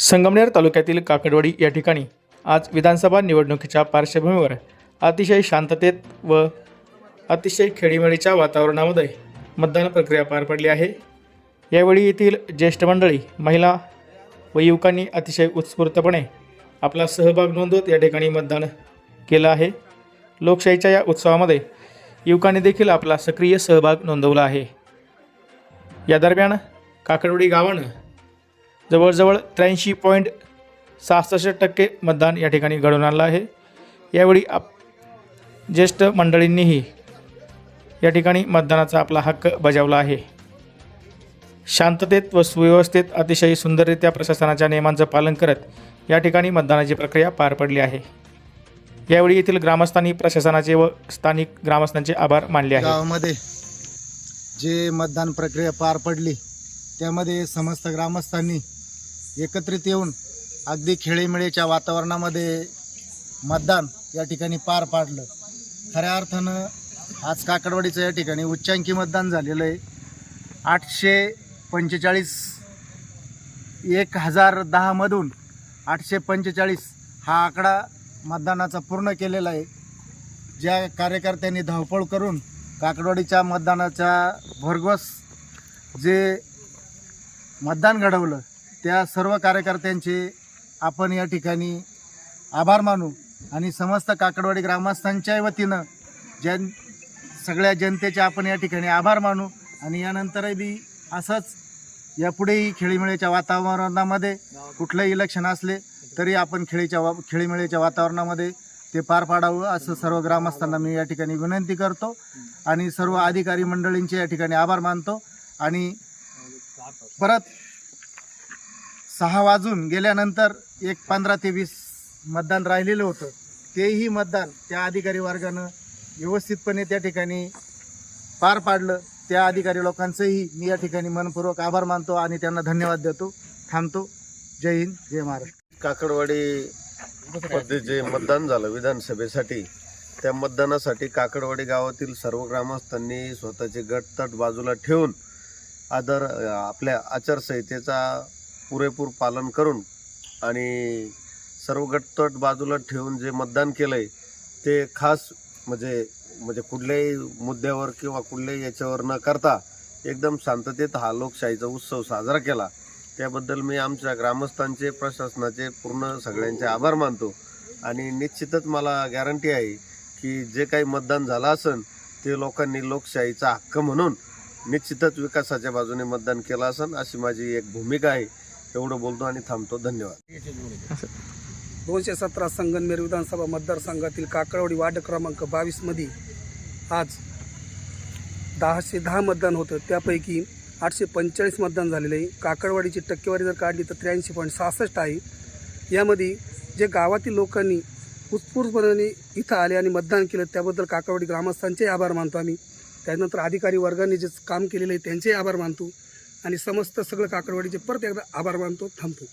संगमनेर तालुक्यातील काकडवाडी या ठिकाणी आज विधानसभा निवडणुकीच्या पार्श्वभूमीवर अतिशय शांततेत व अतिशय खेळीमेळीच्या वातावरणामध्ये मतदान प्रक्रिया पार पडली आहे. यावेळी येथील ज्येष्ठ मंडळी महिला व युवकांनी अतिशय उत्स्फूर्तपणे आपला सहभाग नोंदवत या ठिकाणी मतदान केलं आहे. लोकशाहीच्या या उत्सवामध्ये युवकांनी देखील आपला सक्रिय सहभाग नोंदवला आहे. या दरम्यान काकडवाडी गावानं जवळजवळ त्र्याऐंशी पॉईंट सहासष्ट टक्के मतदान या ठिकाणी घडून आलं आहे. यावेळी आप ज्येष्ठ मंडळींनीही या ठिकाणी मतदानाचा आपला हक्क बजावला आहे. शांततेत व सुव्यवस्थेत अतिशय सुंदररित्या प्रशासनाच्या नियमांचं पालन करत या ठिकाणी मतदानाची प्रक्रिया पार पडली आहे. यावेळी येथील ग्रामस्थांनी प्रशासनाचे व स्थानिक ग्रामस्थांचे आभार मानले आहे गावामध्ये जे मतदान प्रक्रिया पार पडली त्यामध्ये समस्त ग्रामस्थांनी एकत्रित येऊन अगदी खेळीमेळीच्या वातावरणामध्ये मतदान या ठिकाणी पार पाडलं. खऱ्या अर्थानं आज काकडवाडीचं या ठिकाणी उच्चांकी मतदान झालेलं आहे. आठशे पंचेचाळीस एक हजार दहामधून आठशे पंचेचाळीस हा आकडा मतदानाचा पूर्ण केलेला आहे. ज्या कार्यकर्त्यांनी धावपळ करून काकडवाडीच्या मतदानाच्या भरघोस जे मतदान घडवलं त्या सर्व कार्यकर्त्यांचे आपण या ठिकाणी आभार मानू आणि समस्त काकडवाडी ग्रामस्थांच्या वतीनं जन सगळ्या जनतेचे आपण या ठिकाणी आभार मानू आणि यानंतरही बी असंच यापुढेही खेळीमेळीच्या वातावरणामध्ये कुठलंही इलेक्शन असले तरी आपण खेळीच्या वा खेळीमेळीच्या वातावरणामध्ये ते पार पाडावं असं सर्व ग्रामस्थांना मी या ठिकाणी विनंती करतो आणि सर्व अधिकारी मंडळींचे या ठिकाणी आभार मानतो आणि परत सहा वाजून गेल्यानंतर एक पंधरा ते वीस मतदान राहिलेलं होतं. तेही मतदान त्या अधिकारी वर्गानं व्यवस्थितपणे त्या ठिकाणी पार पाडलं. त्या अधिकारी लोकांचंही मी या ठिकाणी मनपूर्वक आभार मानतो आणि त्यांना धन्यवाद देतो. थांबतो. जय हिंद जय महाराष्ट्र. काकडवाडी मध्ये जे मतदान झालं विधानसभेसाठी त्या मतदानासाठी काकडवाडी गावातील सर्व ग्रामस्थांनी स्वतःचे गट तट बाजूला ठेवून आदर आपल्या आचारसंहितेचा पुरेपूर पालन करून आणि सर्व गटतट बाजूला ठेवून जे मतदान केलं आहे ते खास म्हणजे म्हणजे कुठल्याही मुद्द्यावर किंवा कुठल्याही याच्यावर न करता एकदम शांततेत हा लोकशाहीचा उत्सव साजरा केला. त्याबद्दल मी आमच्या ग्रामस्थांचे प्रशासनाचे पूर्ण सगळ्यांचे आभार मानतो. आणि निश्चितच मला गॅरंटी आहे की जे काही मतदान झालं असेल ते लोकांनी लोकशाहीचा हक्क म्हणून निश्चितच विकासाच्या बाजूने मतदान केलं असेल अशी माझी एक भूमिका आहे. एवढं बोलतो आणि थांबतो. धन्यवाद. दोनशे सतरा संगमनेर विधानसभा मतदारसंघातील काकडवाडी वार्ड क्रमांक बावीसमध्ये आज दहाशे दहा मतदान होतं. त्यापैकी आठशे पंचेचाळीस मतदान झालेलं आहे. काकडवाडीची टक्केवारी जर काढली तर त्र्याऐंशी पॉईंट सहासष्ट आहे. यामध्ये जे गावातील लोकांनी उत्स्फूर्तपणे इथं आले आणि मतदान केलं त्याबद्दल काकडवाडी ग्रामस्थांचे आभार मानतो आम्ही. त्यानंतर अधिकारी वर्गाने जे काम केलेलं आहे त्यांचे आभार मानतो. आणि समस्त सगळं काकडवाडीचे परत एकदा आभार मानतो थांबतो.